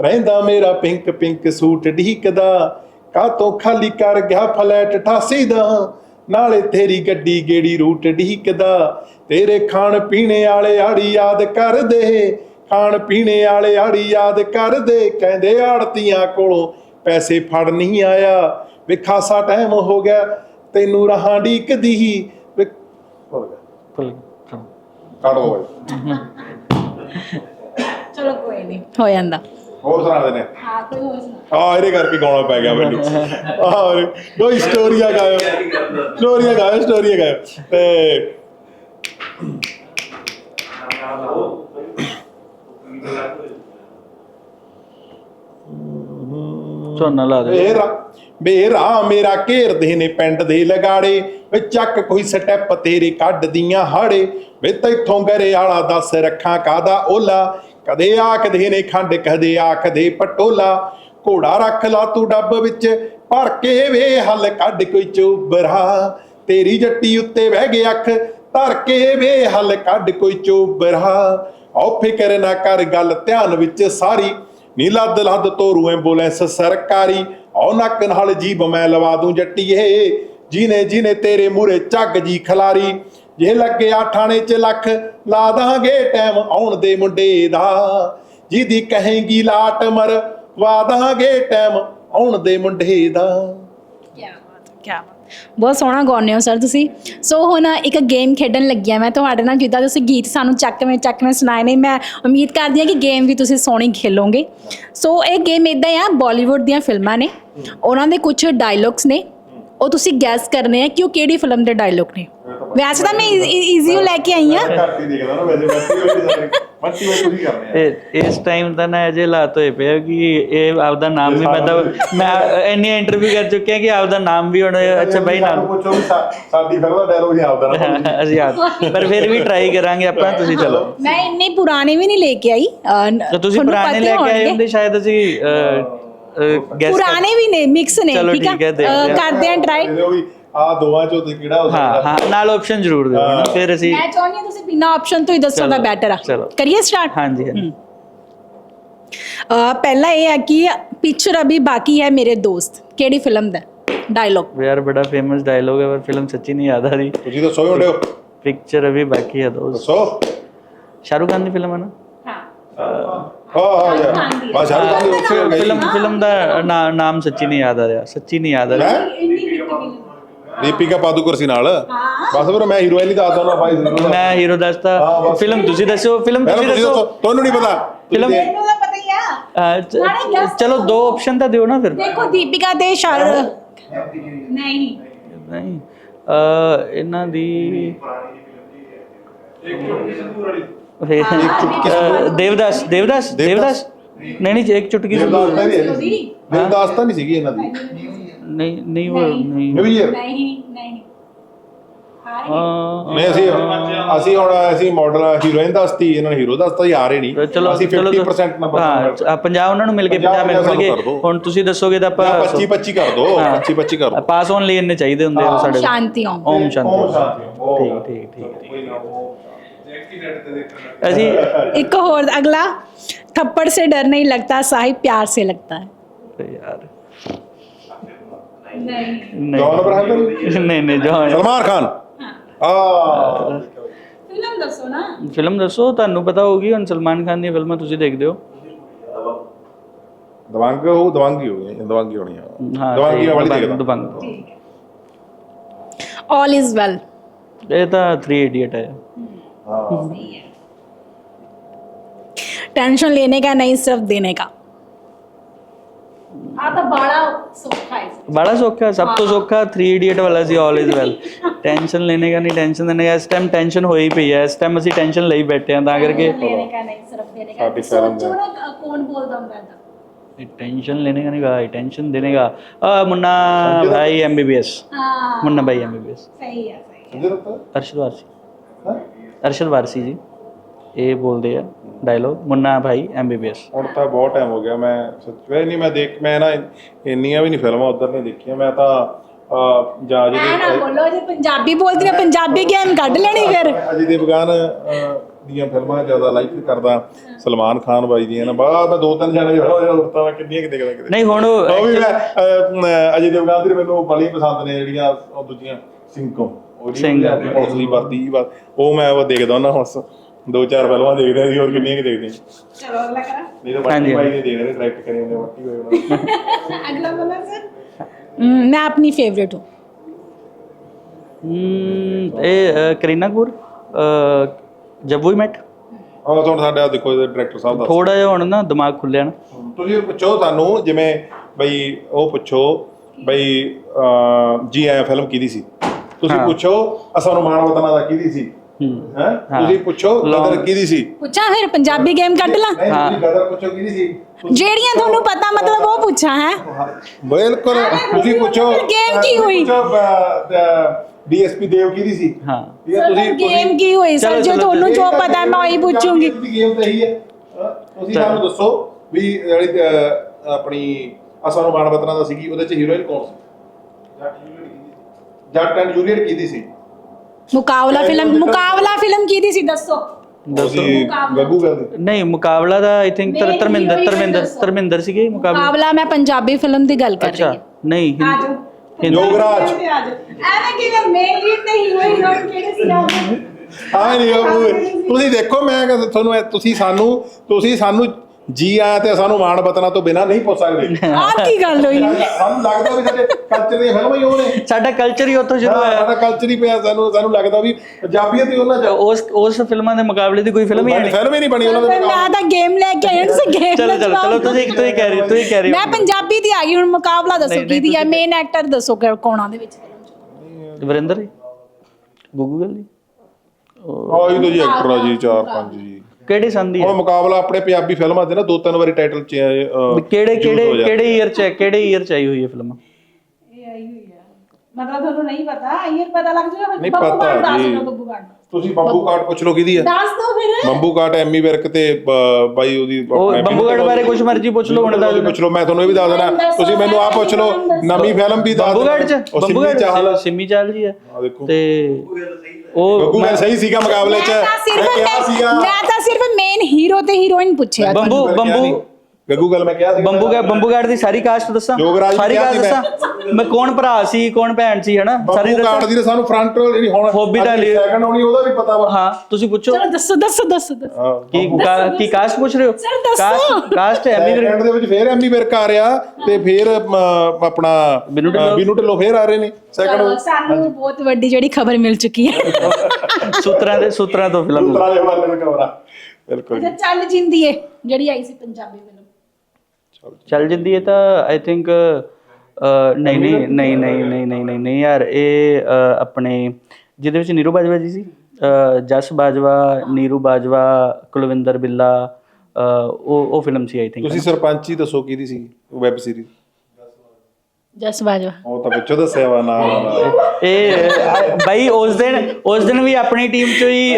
ਰਹਿੰਦਾ ਮੇਰਾ ਪਿੰਕ ਪਿੰਕ ਸੂਟ ਢੀਕਦਾ ਕਾਤੋਂ ਖਾਲੀ ਕਰ ਗਿਆ ਫਲੈਟ 88 ਦਾ? ਨਾਲੇ ਤੇਰੀ ਗੱਡੀ ਗੇੜੀ ਰੂਟ ਢੀਕਦਾ ਤੇਰੇ ਖਾਣ ਪੀਣੇ ਵਾਲੇ ਆੜੀ ਯਾਦ ਕਰਦੇ। ਖਾਣ ਪੀਣੇ ਵਾਲੇ ਆੜੀ ਯਾਦ ਕਰਦੇ ਕਹਿੰਦੇ ਆੜਤੀਆਂ ਕੋਲੋਂ ਪੈਸੇ ਫੜ ਨਹੀਂ ਆਇਆ। ਵੇ ਖਾਸਾ ਟਾਈਮ ਹੋ ਗਿਆ ਤੈਨੂੰ ਰਹਾਂ ਢੀਕਦੀ। ਹੀ ਭੁੱਲ ਗਿਆ। ਚਲੋ ਕੋਈ ਨਹੀਂ। ਹੋ ਜਾਂਦਾ। ਹੋਰ ਸੁਣਾ ਦੇ ਨੇ। ਹਾਂ ਕੋਈ ਹੋਰ ਸੁਣਾ। ਆ ਇਹਦੇ ਕਰਕੇ ਗਾਉਣਾ ਪੈ ਗਿਆ ਮੈਨੂੰ। ਆ ਕੋਈ ਸਟੋਰੀਆਂ ਗਾਇਓ। ਸਟੋਰੀਆਂ ਗਾਇਓ ਸਟੋਰੀਆਂ ਗਾਇਓ। ਤੇ ਝੋਨਾ ਲਾ ਦੇ। ਬੇਰਾ ਬੇਰਾ ਮੇਰਾ ਘੇਰਦੇ ਨੇ ਪਿੰਡ ਦੇ ਲਗਾੜੇ। ਵੇ ਚੱਕ ਕੋਈ ਸਟੈਪ ਤੇਰੇ ਕੱਢਦੀਆਂ ਹਾੜੇ। ਵੇ ਤੈਥੋਂ ਗਰੇ ਵਾਲਾ ਦੱਸ ਰੱਖਾਂ ਕਾਦਾ ਓਲਾ। ਕਦੇ ਆਖਦੇ ਨੇ ਖੰਡ, ਕਦੇ ਆਖਦੇ ਪਟੋਲਾ। ਘੋੜਾ ਰੱਖ ਲਾ ਤੂੰ ਡੱਬ ਵਿੱਚ, ਭਰ ਕੇ ਵੇ ਹੱਲ ਕੱਢ ਕੋਈ ਚੋਬਰਾ। ਤੇਰੀ ਜੱਟੀ ਉੱਤੇ ਬਹਿ ਗਿਆ ਅੱਖ, ਧਰ ਕੇ ਵੇ ਹੱਲ ਕੱਢ ਕੋਈ ਚੋਬਰਾ। ਔ ਫਿਕਰ ਨਾ ਕਰ ਗੱਲ ਧਿਆਨ ਵਿੱਚ ਸਾਰੀ, ਨੀ ਲੱਦ ਲੱਦ ਤੋਰੂ ਐਂਬੂਲੈਂਸ ਸਰਕਾਰੀ। ਔ ਨੱਕ ਨਾਲ ਜੀਬ ਮੈਂ ਲਵਾ ਦੂੰ ਜੱਟੀਏ ਜੀਨੇ ਜੀਨੇ ਤੇਰੇ ਮੂਰੇ ਝੱਗ ਜੀ ਖਲਾਰੀ। ਜੇ ਲੱਗਿਆ ਠਾਣੇ ਚ ਲੱਖ ਲਾ ਦਾਂਗੇ ਟਾਈਮ ਆਉਣ ਦੇ ਮੁੰਡੇ ਦਾ। ਜਿਹਦੀ ਕਹੇਗੀ ਲਾਟ ਮਰ ਵਾ ਦਾਂਗੇ ਟਾਈਮ ਆਉਣ ਦੇ ਮੁੰਡੇ ਦਾ। ਕੀ ਬਾਤ ਕੀ ਬਾਤ ਬਹੁਤ ਸੋਹਣਾ ਗਾਉਂਦੇ ਹੋ ਸਰ ਤੁਸੀਂ। ਸੋ ਹੁਣ ਇੱਕ ਗੇਮ ਖੇਡਣ ਲੱਗਿਆ ਮੈਂ ਤੁਹਾਡੇ ਨਾਲ ਜਿੱਦਾਂ ਤੁਸੀਂ ਗੀਤ ਸਾਨੂੰ ਚੱਕਵੇਂ ਚੱਕਵੇਂ ਸੁਣਾਏ ਨੇ। ਮੈਂ ਉਮੀਦ ਕਰਦੀ ਹਾਂ ਕਿ ਗੇਮ ਵੀ ਤੁਸੀਂ ਸੋਹਣੀ ਖੇਲੋਗੇ। ਸੋ ਇਹ ਗੇਮ ਇਦਾਂ ਆ ਬਾਲੀਵੁੱਡ ਦੀਆਂ ਫਿਲਮਾਂ ਨੇ। ਉਹਨਾਂ ਦੇ ਕੁਝ ਡਾਇਲੌਗਸ ਨੇ। ਉਹ ਤੁਸੀਂ ਗੈਸ ਕਰਨੇ ਆ ਕਿ ਉਹ ਕਿਹੜੀ ਫਿਲਮ ਦੇ ਡਾਇਲੌਗ ਨੇ। ਵੈਸੇ ਤਾਂ ਮੈਂ ਈਜ਼ੀ ਲੈ ਕੇ ਆਈ ਆ ਘੱਟ ਹੀ ਦੇਖਦਾ ਨਾ ਵੈਸੇ ਮੱਤੀ ਵਿੱਚ ਤੁਸੀਂ ਕਰਨੇ ਆ। ਇਹ ਇਸ ਟਾਈਮ ਤਾਂ ਨਾ ਅਜੇ ਹਾਲਾਤ ਹੋਏ ਪਏ ਆ ਕਿ ਇਹ ਆਪਦਾ ਨਾਮ ਵੀ ਮਤਲਬ ਮੈਂ ਇੰਨੀ ਇੰਟਰਵਿਊ ਕਰ ਚੁੱਕਿਆ ਕਿ ਆਪਦਾ ਨਾਮ ਵੀ ਹੁਣ ਅੱਛਾ ਬਾਈ ਸਾਨੂੰ ਨਾਮ। ਪੁੱਛੋ ਵੀ ਸਾ- ਸਾਡੀ ਫਿਲਮ ਦਾ ਡਾਇਲੋਗ ਨਹੀਂ ਆਉਂਦਾ ਨਾ। ਅਸੀਂ ਆਪ ਪਰ ਫਿਰ ਵੀ ਟਰਾਈ ਕਰਾਂਗੇ ਆਪਾਂ ਤੁਸੀਂ ਚਲੋ। ਮੈਂ ਇੰਨੇ ਪੁਰਾਣੇ ਵੀ ਨਹੀਂ ਲੈ ਕੇ ਆਈ। ਅਹ, ਤਾਂ ਤੁਸੀਂ ਤੁਹਾਨੂੰ ਪੁਰਾਣੇ ਪਤਾ ਲੈ ਕੇ ਆਏ ਹੋਣਗੇ। ਹੁੰਦੇ ਸ਼ਾਇਦ ਅਸੀਂ ਗੈਸ ਪੁਰਾਣੇ ਵੀ ਨੇ ਮਿਕਸ ਨੇ ਚਲੋ ਠੀਕ ਹੈ, ਆ ਦੇਖਦੇ ਅਹ, ਹਾਂ। ਕਰਦੇ ਆਂ ਟਰਾਈ ਇਹਦੇ ਵੀ ਆ ਦੋਵਾਂ ਚੋਂ ਤੇ ਕਿਹੜਾ ਹੋ ਹਾਂ ਸਕਦਾ? ਹਾਂ ਨਾਲ ਆਪਸ਼ਨ ਜ਼ਰੂਰ ਦਿਓ। ਨਾ, ਫਿਰ ਅਸੀਂ ਮੈਂ ਚਾਹੁੰਦੀ ਹਾਂ ਤੁਸੀਂ ਬਿਨਾਂ ਆਪਸ਼ਨ ਤੋਂ ਹੀ ਦੱਸੋ ਤਾਂ ਚਲੋ, ਬੈਟਰ ਆ। ਚਲੋ। ਕਰੀਏ ਸਟਾਰਟ ਹਾਂਜੀ ਹਾਂਜੀ। ਪਹਿਲਾ ਇਹ ਹੈ ਕਿ ਪਿਕਚਰ ਅਭੀ ਬਾਕੀ ਹੈ ਮੇਰੇ ਦੋਸਤ। ਕਿਹੜੀ ਫਿਲਮ ਦਾ? ਡਾਇਲੌਗ ਯਾਰ ਬੜਾ ਫੇਮਸ ਡਾਇਲੋਗ ਹੈ ਪਰ ਫਿਲਮ ਸੱਚੀ ਨਹੀਂ ਯਾਦ ਆ ਰਹੀ। ਤੁਸੀਂ ਦੱਸੋ ਹੀ ਮੁੰਡਿਓ ਪਿਕਚਰ ਅਭੀ ਬਾਕੀ ਹੈ ਦੋਸਤ। ਦੱਸੋ। ਸ਼ਾਹਰੁਖ ਖਾਨ ਦੀ ਫਿਲਮ ਹੈ ਨਾ? ਹਾਂ। ਹਾਂ ਹਾਂ ਯਾਰ। ਬਸ ਹਰ ਬੰਦੇ ਉੱਥੇ ਹੋ ਗਈ ਫਿਲਮ ਫਿਲਮ ਦਾ ਨਾ- ਨਾਮ ਸੱਚੀ ਨਹੀਂ ਯਾਦ ਆ ਰਿਹਾ। ਸੱਚੀ ਨਹੀਂ ਯਾਦ ਆ ਰਿਹਾ। ਹੈਂ? ਇੰਨੀ ਹਿੱਟ ਵੀ ਨਹੀਂ ਦੀਪਿਕਾ ਪਾਦੂਕਰ ਸੀ ਨਾਲ। ਬਸ ਫਿਰ ਮੈਂ ਹੀਰੋਇਨ ਹੀ ਦੱਸਦਾ ਨਾ ਭਾਈ ਜ਼ਰੂਰ ਮੈਂ ਹੀਰੋ ਦੱਸਦਾ। ਫਿਲਮ ਤੁਸੀਂ ਦੱਸੋ ਫਿਲਮ ਤੁਸੀਂ ਦੱਸੋ। ਤੁਹਾਨੂੰ ਨਹੀਂ ਪਤਾ। ਫਿਲਮ ਮੈਨੂੰ ਤਾਂ ਪਤਾ ਹੀ ਆ। ਅਹ, ਚ- ਚਲੋ ਦੋ ਆਪਸ਼ਨ ਤਾਂ ਦਿਓ ਨਾ ਫਿਰ। ਦੇਖੋ ਦੀਪਿਕਾ ਤੇ ਸ਼ਾਹਰੁਖ ਨਹੀਂ। ਨਹੀਂ। ਇਹਨਾਂ ਦੀ ਦੇਵਦਾਸ ਦੇਵਦਾਸ ਦੇਵਦਾਸ। ਨਹੀਂ ਨਹੀਂ ਇੱਕ ਚੁਟਕੀ? ਦੇਵਦਾਸ ਤਾਂ ਨਹੀਂ ਸੀਗੀ ਇਹਨਾਂ ਦੀ। ਨਹੀਂ ਨਹੀਂ ਉਹ ਨਹੀਂ ਨਿਊ ਈਅਰ ਨਹੀਂ ਨਹੀਂ ਅਹ, ਨਹੀਂ ਅਸੀਂ ਅਸੀਂ ਹੁਣ ਅਸੀਂ ਮਾਡਲ ਹੀਰੋਇਨ ਦੱਸਤੀ ਇਹਨਾਂ ਨੇ ਹੀਰੋ ਦੱਸਤਾ ਯਾਰ ਹੀ ਨਹੀਂ ਚਲੋ ਅਸੀਂ ਚਲੋ 50% ਨੰਬਰ ਹਾਂ 50 ਉਹਨਾਂ ਨੂੰ ਮਿਲ ਕੇ 50 ਮੈਨੂੰ ਮਿਲ ਸਾਨੂੰ ਕਰ ਗਏ ਦਿਓ। ਹੁਣ ਤੁਸੀਂ ਦੱਸੋਗੇ ਤਾਂ ਆਪਾਂ 25 25 ਕਰ ਦੋ 25 25 ਕਰ ਦੋ ਪਾਸ ਹੋਣ ਲਈ ਇੰਨੇ ਚਾਹੀਦੇ ਹੁੰਦੇ ਆ ਸਾਡੇ ਕੋਲ। ਸ਼ਾਂਤੀ ਹੋਂ ਓਮ ਓਮ ਸ਼ਾਂਤੀ ਸ਼ਾਂਤੀ ਓਮ। ਠੀਕ ਠੀਕ ਠੀਕ ਠੀਕ ਕੋਈ ਨਾ ਉਹ ਐਕਸੀਡੈਂਟ ਤੇ ਦੇਖਣਾ ਅਸੀਂ एक और अगला थप्पड़ से डर नहीं लगता साहिब प्यार से लगता है ਯਾਰ नहीं ਜੌਨ ਅਬਰਾਹਮ ਤਾਂ ਨਹੀਂ ਨਹੀਂ? ਨਹੀਂ ਨਹੀਂ ਜੌਨ ਸਲਮਾਨ ਖਾਨ ਆ फिल्म दसो ना ਫਿਲਮ ਦੱਸੋ ਤੁਹਾਨੂੰ ਪਤਾ ਹੋਊਗੀ ਹੁਣ ਸਲਮਾਨ ਖਾਨ ਦੀਆਂ ਫਿਲਮਾਂ ਤੁਸੀਂ ਦੇਖਦੇ ਹੋ ਦਵਾਂਗ ਉਹ ਦਵਾਂਗੀ ਹੋ ਗਈ ਦਵਾਂਗੀ ਹੋਣੀ ਆ ਹਾਂ ਦਵਾਂਗੀ ਵਾਲੀ ਦਬੰਗ- ਦੇਖਦਾ ਦਬੰਗ ऑल इज वेल ਇਹ ਤਾਂ 3 ਇਡੀਅਟ ਹੈ टेंशन लेने का नहीं सिर्फ देने का ਆ ਤਾਂ ਬੜਾ ਸੌਖਾ ਸਭ ਤੋਂ ਸੌਖਾ 3 ਇਡੀਅਟ ਵਾਲਾ ਸੀ ਆਲ ਇਜ਼ ਵੈਲ ਟੈਨਸ਼ਨ ਲੈਣੇ ਦਾ ਨਹੀਂ ਟੈਨਸ਼ਨ ਦੇਣੇ ਦਾ ਇਸ ਟਾਈਮ ਟੈਨਸ਼ਨ ਹੋਈ ਪਈ ਹੈ ਇਸ ਟਾਈਮ ਅਸੀਂ ਟੈਨਸ਼ਨ ਲਈ ਬੈਠੇ ਹਾਂ ਤਾਂ ਕਰਕੇ ਲੈਣੇ ਦਾ ਨਹੀਂ ਸਿਰਫ ਦੇਣੇ ਦਾ ਸਾਡੀ ਸ਼ਰਮ ਹੈ। ਚੋੜਾ ਕੌਣ ਬੋਲਦਾ ਹੁੰਦਾ ਏਦਾਂ? ਟੈਨਸ਼ਨ ਲੈਣੇ ਦਾ ਨਹੀਂ ਭਾਈ ਟੈਨਸ਼ਨ ਦੇਣੇ ਦਾ ਆ ਮੁੰਨਾ ਭਾਈ ਐਮਬੀਬੀਐਸ ਹਾਂ ਮੁੰਨਾ ਭਾਈ ਐਮਬੀਬੀਐਸ ਸਹੀ ਹੈ ਸਹੀ ਹੈ। ਸੰਜੇ ਦੱਤਾ ਅਰਸ਼ਦ ਵਾਰਸੀ ਹਾਂ ਅਰਸ਼ਦ ਵਾਰਸੀ ਜੀ ਇਹ ਬੋਲਦੇ ਆ ਡਾਇਲੋਗ ਮੁੰਨਾ ਭਾਈ ਐਮਬੀਬੀਐਸ ਹੁਣ ਤਾਂ ਬਹੁਤ ਟਾਈਮ ਹੋ ਗਿਆ ਮੈਂ ਸੱਚ ਵੈ ਨਹੀਂ ਮੈਂ ਦੇਖ ਮੈਂ ਨਾ ਇੰਨੀਆਂ ਵੀ ਨਹੀਂ ਫਿਲਮਾਂ ਉਧਰ ਨਹੀਂ ਦੇਖੀਆਂ ਮੈਂ ਤਾਂ ਅਹ, ਜਾਂ ਐ ਨਾ ਜਿਹੜੇ ਬੋਲੋ ਜੇ ਪੰਜਾਬੀ ਬੋਲਦੀ ਨੇ ਪੰਜਾਬੀ ਗੇਮ ਕੱਢ ਲੈਣੀ ਫਿਰ। ਅਜੇ ਦੇਵਗਨ ਅਹ, ਦੀਆਂ ਫਿਲਮਾਂ ਜ਼ਿਆਦਾ ਲਾਈਕ ਕਰਦਾ ਸਲਮਾਨ ਖਾਨ ਬਾਈ ਦੀਆਂ ਨਾ ਬਾਅਦ ਮੈਂ ਦੋ ਤਿੰਨ ਜਾਣੇ ਜਿਹੜਾ ਉਰਤਾਂ ਮੈਂ ਕਿੰਨੀਆਂ ਕਿ ਦੇਖਦਾ ਕਿਤੇ। ਨਹੀਂ ਹੁਣ ਉਹ ਉਹ ਵੀ ਮੈਂ ਅਹ, ਅਜੇ ਦੇਵਗਨ ਦੀ ਮੈਨੂੰ ਬੜੀ ਪਸੰਦ ਨੇ ਜਿਹੜੀਆਂ ਉਹ ਦੂਜੀਆਂ ਸਿੰਘੋ ਉਹ ਸਿੰਘ। ਜਿਹੜੀ ਪੁਲਿਸ ਦੀ ਵਰਦੀ ਬਸ। ਉਹ ਮੈਂ ਉਹ ਦੇਖਦਾ ਹੁੰਦਾ ਬਸ। ਦੋ ਚਾਰ ਫਿਲਮਾਂ ਦੇਖਦੇ ਸੀ ਹੋਰ ਕਿੰਨੀਆਂ ਕਿ ਦੇਖਦੇ ਸੀ। ਚਲੋ ਅਗਲਾ ਕਰਾਂ ਨਹੀਂ ਤਾਂ ਹਾਂਜੀ। ਵੱਟੀ ਬਾਈ ਨੇ ਦੇਖਦੇ ਡਾਇਰੈਕਟ ਕਰੇ ਹੁੰਦੇ ਵੱਟੀ ਹੋਏ ਉਹਨਾਂ ਨੇ। ਅਗਲਾ ਬੋਲੋ ਸਰ ਮੈਂ ਆਪਣੀ ਫੇਵਰੇਟ ਹੂੰ ਹਮ, ਇਹ ਅ, ਕਰੀਨਾ ਕਪੂਰ ਅ, ਜਬ ਵੀ ਮੈਟ ਆਹ ਤੁਹਾਨੂੰ ਸਾਡੇ ਆ ਦੇਖੋ ਡਾਇਰੈਕਟਰ ਸਾਹਿਬ ਦਾ ਥੋੜਾ ਜਿਹਾ ਹੁਣ ਨਾ ਦਿਮਾਗ ਖੁੱਲਿਆ ਨਾ ਤੁਸੀਂ ਪੁੱਛੋ ਸਾਨੂੰ ਜਿਵੇਂ ਬਈ ਉਹ ਪੁੱਛੋ ਬਈ ਅਹ, ਜੀ ਆਇਆ ਫਿਲਮ ਕਿਹਦੀ ਸੀ ਤੁਸੀਂ। ਪੁੱਛੋ ਅਸਾਂ ਨੂੰ ਮਾਣ ਵਤਨਾ ਦਾ ਕਿਹਦੀ ਸੀ ਹੈ। ਤੁਸੀਂ ਪੁੱਛੋ ਗਦਰ ਕਿਹਦੀ ਸੀ? ਪੁੱਛਾਂ ਫਿਰ ਪੰਜਾਬੀ ਗੇਮ ਕੱਢ ਲਾਂ। ਨਹੀਂ ਹਾਂ। ਤੁਸੀਂ ਗਦਰ ਪੁੱਛੋ ਕਿਹਦੀ ਸੀ? ਜਿਹੜੀਆਂ ਤੁਹਾਨੂੰ ਪਤਾ ਮਤਲਬ ਉਹ ਪੁੱਛਾਂ ਹੈ? ਬਿਲਕੁਲ ਤੁਸੀਂ ਪੁੱਛੋ game ਕੀ ਹੋਈ? ਡੀਐਸਪੀ ਦੇਵ ਕਿਹਦੀ ਸੀ? ਹਾਂ। ਠੀਕ ਹੈ ਤੁਸੀਂ ਗੇਮ ਕੀ ਹੋਈ? ਸਰ ਜੇ ਤੁਹਾਨੂੰ ਜੋ ਪਤਾ ਮੈਂ ਉਹੀ ਪੁੱਛੂੰਗੀ। ਗੇਮ ਤਾਂ ਇਹੀ ਹੈ। ਹਾਂ, ਤੁਸੀਂ ਸਾਨੂੰ ਦੱਸੋ ਵੀ ਜਿਹੜੀ ਆਪਣੀ ਅਸਾਂ ਨੂੰ ਮਾਣ ਵਤਨਾ ਦਾ ਸੀਗੀ ਉਹਦੇ ਚ ਹੀਰੋਇਨ ਕੌਣ ਸੀ? ਜੱਟ ਐਂਡ ਜੂਲੀਅਟ ਕਿਹਦੀ ਸੀ? ਮੁਕਾਬਲਾ ਫਿਲਮ ਮੁਕਾਬਲਾ ਫਿਲਮ ਕੀ ਦੀ ਸੀ? ਦੱਸੋ। ਤੁਸੀਂ ਗੱਗੂ ਕਰਦੇ ਨਹੀਂ ਮੁਕਾਬਲਾ ਦਾ ਆਈ ਥਿੰਕ ਨਹੀਂ, ਧਰਮਿੰਦਰ heroine ਧਰਮਿੰਦਰ ਦੱਸੋ। ਧਰਮਿੰਦਰ ਸੀਗੇ ਮੁਕਾਬਲਾ? ਮੁਕਾਬਲਾ ਮੈਂ ਪੰਜਾਬੀ ਫਿਲਮ ਦੀ ਗੱਲ ਕਰ ਰਹੀ ਅੱਛਾ। ਹਾਂ। ਨਹੀਂ ਹਿੰਦੀ- ਆਜੋ। ਹਿੰਦੀ- ਯੋਗਰਾਜ। ਐਵੇਂ ਕਿਵੇਂ? ਮੇਨ ਲੀਡ ਤੇ ਹੀਰੋਇਨ ਹੀਰੋਇਨ ਕਿਹੜੇ ਸੀ ਆਜੋ ਹਾਂ ਨਹੀਂ ਉਹ ਤੁਸੀਂ ਦੇਖੋ ਮੈਂ ਕਹਿੰਦਾ ਤੁਹਾਨੂੰ ਇਹ- ਤੁਸੀਂ ਸਾਨੂੰ ਤੁਸੀਂ ਸਾਨੂੰ ਜੀ ਆਇਆ ਤੇ ਸਾਨੂੰ ਮਾਣ ਵਤਨਾ ਤੋਂ ਬਿਨਾ ਨਹੀਂ ਪੁੱਛ ਸਕਦੇ ਆਹ ਕੀ ਗੱਲ ਹੋਈ? ਸਾਨੂੰ ਲੱਗਦਾ ਵੀ ਸਾਡੇ ਕਲਚਰ ਦੀਆਂ ਫਿਲਮਾਂ ਹੀ ਉਹ ਨੇ। ਸਾਡਾ ਕਲਚਰ ਹੀ ਉੱਥੋਂ ਸ਼ੁਰੂ ਹੋਇਆ। ਸਾਡਾ ਕਲਚਰ ਹੀ ਪਿਆ ਸਾਨੂੰ ਸਾਨੂੰ ਲੱਗਦਾ ਵੀ ਪੰਜਾਬੀਅਤ ਹੀ ਉਹਨਾਂ ਚ ਉਸ ਉਸ ਫਿਲਮਾਂ ਦੇ ਮੁਕਾਬਲੇ ਦੀ ਕੋਈ ਫਿਲਮ ਹੀ ਨਹੀਂ। ਫਿਲਮ ਹੀ ਨਹੀਂ ਬਣੀ ਉਹਨਾਂ ਦੇ ਮੈਂ ਤਾਂ ਗੇਮ ਲੈ ਕੇ ਆਈ ਹਾਂ ਤੁਸੀਂ ਗੇਮ ਚਲੋ ਚਲੋ ਚਲੋ ਤੁਸੀਂ ਤੁਸੀਂ ਕਹਿ ਰਹੇ ਤੁਸੀਂ ਕਹਿ ਰਹੇ ਮੈਂ ਪੰਜਾਬੀ ਦੀ ਆ ਗਈ ਹੁਣ ਮੁਕਾਬਲਾ ਦੱਸੋ ਨਹੀਂ, ਕੀ ਦੀ ਹੈ ਮੇਨ ਐਕਟਰ ਦੱਸੋ ਕਿ ਕੌਣਾ ਦੇ ਵਿੱਚ ਵਰਿੰਦਰ ਜੀ? ਗੁੱਗੂ ਗੱਲ ਜੀ? ਹਾਂ ਇਹ ਤਾਂ ਜੀ ਐਕਟਰ ਆ ਜੀ ਚਾਰ ਪੰਜ ਜੀ। ਕਿਹੜੀ ਸੰਦੀ ਹੈ? ਹੁਣ ਮੁਕਾਬਲਾ ਆਪਣੇ ਪੰਜਾਬੀ ਫਿਲਮਾਂ ਦੇ ਨਾ ਦੋ ਤਿੰਨ ਵਾਰੀ ਟਾਈਟਲ ਚ ਕਿਹੜੇ ਕਿਹੜੇ ਹੋ ਕਿਹੜੇ ਈਅਰ ਚ ਹੈ? ਕਿਹੜੇ ਈਅਰ ਚ ਆਈ ਹੋਈ ਹੈ ਫਿਲਮ? ਮਤਲਬ ਤੁਹਾਨੂੰ ਨਹੀਂ ਪਤਾ ਇਹ ਪਤਾ ਲੱਗ ਜਾਊਗਾ ਨਹੀਂ ਪਤਾ ਜੀ। ਤੁਸੀਂ ਬੰਬੂ ਕਾਟ ਪੁੱਛ ਲਓ ਕਿਹਦੀ ਹੈ ਦੱਸ ਦੋ ਫਿਰ। ਬੰਬੂ ਕਾਟ ਐਮੀ ਵਿਰਕ ਤੇ ਬਾਈ ਉਹਦੀ ਉਹ ਬੰਬੂਗੜ ਬਾਰੇ ਕੁਝ ਮਰਜ਼ੀ ਪੁੱਛ ਲਓ ਹੁਣ ਦਾ ਪੁੱਛ ਲਓ ਮੈਂ ਤੁਹਾਨੂੰ ਇਹ ਵੀ ਦੱਸ ਦੇਣਾ ਤੁਸੀਂ ਮੈਨੂੰ ਆਹ ਪੁੱਛ ਲਓ। ਨਵੀਂ ਫਿਲਮ ਵੀ ਦੱਸ ਬੰਬੂਗੜ ਚ ਉਹ ਸਿੰਮੀ ਬੰਬੂਗੜ ਚਾਹਲ ਚ ਸਿੰਮੀ ਚਾਹਲ ਜੀ ਹੈ। ਆ ਦੇਖੋ। ਤੇ ਉਹ ਗੱਗੂ ਗੱਲ ਸਹੀ ਸੀਗਾ ਮੁਕਾਬਲੇ ਚ ਮੈਂ ਤਾਂ ਮੈਂ ਸਿਰਫ ਮੈਂ ਤਾਂ ਸਿਰਫ ਮੇਨ ਹੀਰੋ ਤੇ ਹੀਰੋਇਨ ਪੁੱਛਿਆ ਬੰਬੂ ਮੈਂ ਬੰਬੂ। ਗੱਗੂ ਗੱਲ ਮੈਂ ਕਿਹਾ ਸੀ ਬੰਬੂਗੜ ਬੰਬੂਗੜ ਦੀ ਸਾਰੀ ਕਾਸਟ ਦੱਸਾਂ? ਯੋਗਰਾਜ ਦੀ ਸਾਰੀ ਕਿਹਾ ਕਾਸਟ ਸੀ ਮੈਂ। ਦੱਸਾਂ? ਮੈਂ ਕੌਣ ਭਰਾ ਸੀ ਕੌਣ ਭੈਣ ਸੀ ਹਨਾ? ਸਾਰੀ ਬੰਬੂ ਦੱਸਾਂ ਦੀ ਤਾਂ ਸਾਨੂੰ ਫਰੰਟ ਜਿਹੜੀ ਹੁਣ Hobbit ਵਾਲੀ- ਸੈਕੰਡ ਆਉਣੀ ਉਹਦਾ ਵੀ ਪਤਾ ਵਾ। ਹਾਂ ਤੁਸੀਂ ਪੁੱਛੋ। ਚਲੋ ਦੱਸੋ ਦੱਸੋ ਦੱਸੋ ਦੱਸੋ। ਹਾਂ, ਕੀ ਕਾ- ਕੀ ਕਾਸਟ ਪੁੱਛ ਰਹੇ ਹੋ? Sir, ਦੱਸੋ। ਕਾਸਟ ਕਾਸਟ ਐਮੀ ਸੈਕੰਡ ਦੇ ਵਿੱਚ ਫੇਰ ਐਮੀ ਵਿਰਕ ਆ ਰਿਹਾ ਤੇ ਫੇਰ ਅਮ, ਆਪਣਾ ਬਿਨੂ ਢਿੱਲੋਂ। ਅ, ਬਿਨੂ ਢਿੱਲੋਂ ਫੇਰ ਆ ਰਹੇ ਨੇ। ਸੈਕੰਡ ਸਾਨੂੰ ਬਹੁਤ ਵੱਡੀ ਜਿਹੜੀ ਖਬਰ ਮਿਲ ਚੁੱਕੀ ਹੈ। ਸੂਤਰਾਂ ਦੇ ਸੂਤਰਾਂ ਤੋਂ ਫਿਲਮ। ਦੂਸਰਾ ਦੇ ਹਵਾਲੇ ਨਾਲ ਕਵਰਾ ਬਿਲਕੁਲ ਅੱਛਾ ਚੱਲ ਜਿੰਦੀ ਏ ਜਿਹੜੀ ਆਈ ਸੀ ਪੰਜਾਬੀ ਚੱਲ ਜਾਂਦੀ ਹੈ ਤਾਂ ਆਈ ਥਿੰਕ ਨਹੀਂ ਨਹੀਂ ਨਹੀਂ ਨਹੀਂ ਨਹੀਂ ਨਹੀਂ ਨਹੀਂ ਨਹੀਂ ਯਾਰ ਇਹ ਆਪਣੇ ਜਿਹਦੇ ਵਿੱਚ ਨੀਰੂ ਬਾਜਵਾ ਜੀ ਸੀ ਜਸ ਬਾਜਵਾ ਨੀਰੂ ਬਾਜਵਾ ਕੁਲਵਿੰਦਰ ਬਿੱਲਾ ਉਹ ਉਹ ਫਿਲਮ ਸੀ ਆਈ ਥਿੰਕ ਤੁਸੀਂ ਸਰਪੰਚ ਹੀ ਦੱਸੋ ਕਿਹਦੀ ਸੀ ਵੈਬ ਸੀਰੀਜ਼ ਜਸ ਬਾਜਵਾ। ਉਹ ਤਾਂ ਪਿੱਛੋਂ ਦੱਸਿਆ ਵਾ ਨਾਮ ਇਹ ਬਾਈ ਉਸ ਦਿਨ ਉਸ ਦਿਨ ਵੀ ਆਪਣੀ ਟੀਮ ਚੋਂ ਹੀ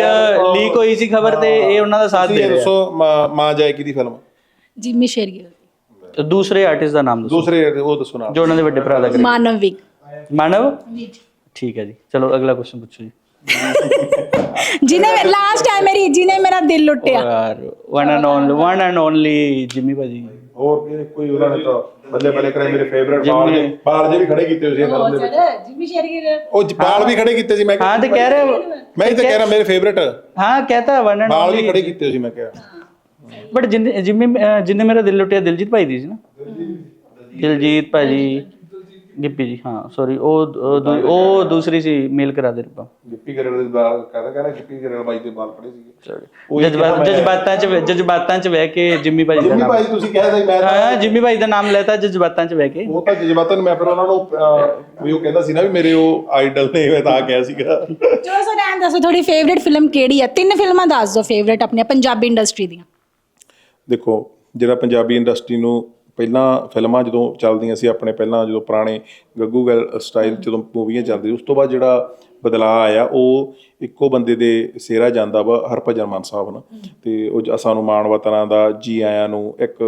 ਲੀਕ ਹੋਈ ਸੀ ਖਬਰ ਤੇ ਇਹ ਉਹਨਾਂ ਦਾ ਸਾਥ ਤੁਸੀਂ ਦੇ ਇਹ ਰਿਹਾ। ਦੱਸੋ ਮਾਂ- ਮਾਂ ਜਾਏ ਕਿਹਦੀ ਫਿਲਮ ਜਿਮੀ ਸ਼ੇਰਗਿਲ। ਤੇ ਦੂਸਰੇ ਆਰਟਿਸਟ ਦਾ ਨਾਮ ਦੱਸੋ। ਦੂਸਰੇ ਉਹ ਦੱਸੋ ਨਾਮ। ਜੋ ਉਹਨਾਂ ਦੇ ਵੱਡੇ ਭਰਾ ਦਾ ਕਰੇ ਮਾਨਵ ਵਿਗ ਮਾਨਵ? ਠੀਕ ਹੈ ਜੀ। ਚਲੋ ਅਗਲਾ ਕੁਐਸਚਨ ਪੁੱਛੋ ਜੀ। ਜਿਹਨੇ ਲਾਸਟ ਟਾਈਮ ਮੇਰੀ ਜਿਹਨੇ ਮੇਰਾ ਦਿਲ ਲੁੱਟਿਆ। ਯਾਰ one and only one and only Jimmy ਭਾਜੀ। ਹੋਰ ਵੀ ਕੋਈ ਉਹਨਾਂ ਨੇ ਤਾਂ ਬੱਲੇ ਬੱਲੇ ਕਰੇ ਮੇਰੇ ਫੇਵਰਿਟ ਬਾਲ ਜੇ ਬਾਲ ਜੇ ਵੀ ਖੜੇ ਕੀਤੇ ਹੋਏ ਸੀ ਫਿਲਮ ਦੇ ਵਿੱਚ। ਜਿਮੀ ਸ਼ੇਰਗਿਲ ਉਹ ਜ- ਬਾਲ ਵੀ ਖੜੇ ਕੀਤੇ ਸੀ ਮੈਂ ਹਾਂ ਤੇ ਕਹਿ ਰਹੇ ਹੋ ਮੈਂ ਹੀ ਤਾਂ ਕਹਿ ਰਿਹਾ ਮੇਰੇ ਫੇਵਰਿਟ ਹਾਂ ਕਹਤਾ ਵਨ ਐਂਡ ਬਾਲ ਵੀ ਓਨਲੀ ਖੜੇ ਕੀਤੇ ਹੋਏ ਸੀ ਮੈਂ ਕਿਹਾ। ਬਟ ਜਿੰਨੇ ਜਿੰਨੇ ਅਹ ਜਿੰਨੇ ਮੇਰਾ ਦਿਲ ਲੁੱਟਿਆ ਦਿਲਜੀਤ ਭਾਈ ਦੀ ਸੀ ਨਾ? ਦਿਲਜੀਤ ਭਾਜੀ ਗਿੱਪੀ ਜੀ ਹਾਂ ਸੌਰੀ ਉਹ ਉਹ ਦੂ- ਉਹ ਦੂਸਰੀ ਸੀ ਮੇਲ ਕਰਾ ਦੇ ਰੂਪਾ। ਗਿੱਪੀ ਗਰੇਵਾਲ ਦੇ ਬਾਲ ਕਹਿੰਦਾ ਕਹਿੰਦਾ ਗਿੱਪੀ ਗਰੇਵਾਲ ਬਾਈ ਦੇ ਬਾਲ ਖੜੇ ਸੀਗੇ। ਜਜ਼ਬਾਤ ਜਜ਼ਬਾਤਾਂ ਚ ਜਜ਼ਬਾਤਾਂ ਚ ਬਹਿ ਕੇ ਜਿੰਮੀ ਭਾਈ ਦਾ ਜਿੰਮੀ ਨਾਮ ਭਾਈ ਤੁਸੀਂ ਕਹਿ ਸੀ ਮੈਂ ਤਾਂ ਹਾਂ ਜਿੰਮੀ ਭਾਈ ਦਾ ਨਾਮ ਲੈਤਾ ਜਜ਼ਬਾਤਾਂ ਚ ਬਹਿ ਕੇ। ਉਹ ਤਾਂ ਜਜ਼ਬਾਤਨ ਮੈਂ ਫਿਰ ਉਹਨਾਂ ਨੂੰ ਅਹ, ਵੀ ਉਹ ਕਹਿੰਦਾ ਸੀ ਨਾ ਵੀ ਮੇਰੇ ਉਹ ਆਈਡਲ ਨੇ ਮੈਂ ਤਾਂ ਕਿਹਾ ਸੀਗਾ। ਚਲੋ ਸਰ ਐਂ ਦੱਸੋ ਤੁਹਾਡੀ ਫੇਵਰਿਟ ਫਿਲਮ ਕਿਹੜੀ ਹੈ ਤਿੰਨ ਫਿਲਮਾਂ ਦੱਸ ਦਿਓ ਫੇਵਰਿਟ ਆਪਣੀਆਂ ਪੰਜਾਬੀ ਇੰਡਸਟਰੀ ਦੀਆਂ। ਦੇਖੋ ਜਿਹੜਾ ਪੰਜਾਬੀ ਇੰਡਸਟਰੀ ਨੂੰ ਪਹਿਲਾਂ ਫਿਲਮਾਂ ਜਦੋਂ ਚੱਲਦੀਆਂ ਸੀ ਆਪਣੇ ਪਹਿਲਾਂ ਜਦੋਂ ਪੁਰਾਣੇ ਗੱਗੂ ਗੱਲ ਸਟਾਈਲ ਜਦੋਂ ਮੂਵੀਆਂ ਚੱਲਦੀਆਂ ਉਸ ਤੋਂ ਬਾਅਦ ਜਿਹੜਾ ਬਦਲਾਅ ਆਇਆ ਉਹ ਇੱਕੋ ਬੰਦੇ ਦੇ ਸਿਹਰਾ ਜਾਂਦਾ ਵਾ ਹਰਭਜਨ ਮਾਨ ਸਾਹਿਬ ਨਾਲ। ਤੇ ਉਹ ਜ- ਸਾਨੂੰ ਮਾਣ ਵਤਨਾਂ ਦਾ ਜੀ ਆਇਆਂ ਨੂੰ ਇੱਕ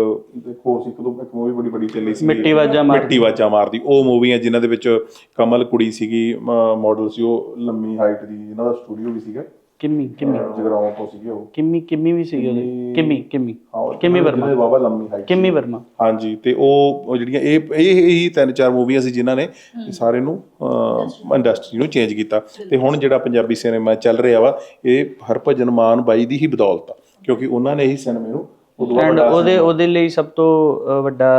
ਹੋਰ ਸੀ ਇੱਕ ਦੋ ਇੱਕ ਮੂਵੀ ਬੜੀ ਬੜੀ ਚੱਲੀ ਸੀ। ਮਿੱਟੀ ਵਾਜਾ ਮਾਰਦੀ। ਮਿੱਟੀ ਵਾਜਾ ਮਾਰਦੀ। ਉਹ ਮੂਵੀਆਂ ਜਿਨ੍ਹਾਂ ਦੇ ਵਿੱਚ ਕਮਲ ਕੁੜੀ ਸੀਗੀ ਮਾਡਲ ਸੀ ਉਹ ਲੰਮੀ ਹਾਈਟ ਦੀ ਇਹਨਾਂ ਦਾ ਸਟੂਡੀਓ ਵੀ ਸੀਗਾ। ਕਿੰਮੀ ਕਿੰਮੀ। ਜਗਰਾਉਂ ਤੋਂ ਸੀਗੇ ਉਹ। ਕਿੰਮੀ ਕਿੰਮੀ ਵੀ ਸੀਗੀ ਉਹਦੀ। ਕਿੰਮੀ ਕਿੰਮੀ ਹਾਂ, ਕਿੰਮੀ ਵਰਮਾ। ਬਾਬਾ ਲੰਮੀ ਹਾਈਟ ਕਿੰਮੀ ਵਰਮਾ। ਹਾਂਜੀ ਤੇ ਉਹ ਉਹ ਜਿਹੜੀਆਂ ਇਹ ਇਹ ਹੀ ਤਿੰਨ ਚਾਰ ਮੂਵੀਆਂ ਸੀ ਜਿਨ੍ਹਾਂ ਨੇ ਸਾਰੇ ਨੂੰ ਇੰਡਸਟਰੀ ਨੂੰ ਚੇਂਜ ਕੀਤਾ। ਤੇ ਹੁਣ ਜਿਹੜਾ ਪੰਜਾਬੀ ਸਿਨੇਮਾ ਚੱਲ ਰਿਹਾ ਵਾ ਇਹ ਹਰਭਜਨ ਮਾਨ ਬਾਈ ਦੀ ਹੀ ਬਦੌਲਤ ਆ। ਕਿਉਂਕਿ ਉਹਨਾਂ ਨੇ ਹੀ ਸਿਨੇਮੇ ਨੂੰ ਐਂਡ ਉਹਦੇ ਉਹਦੇ ਲਈ ਸਭ ਤੋਂ ਵੱਡਾ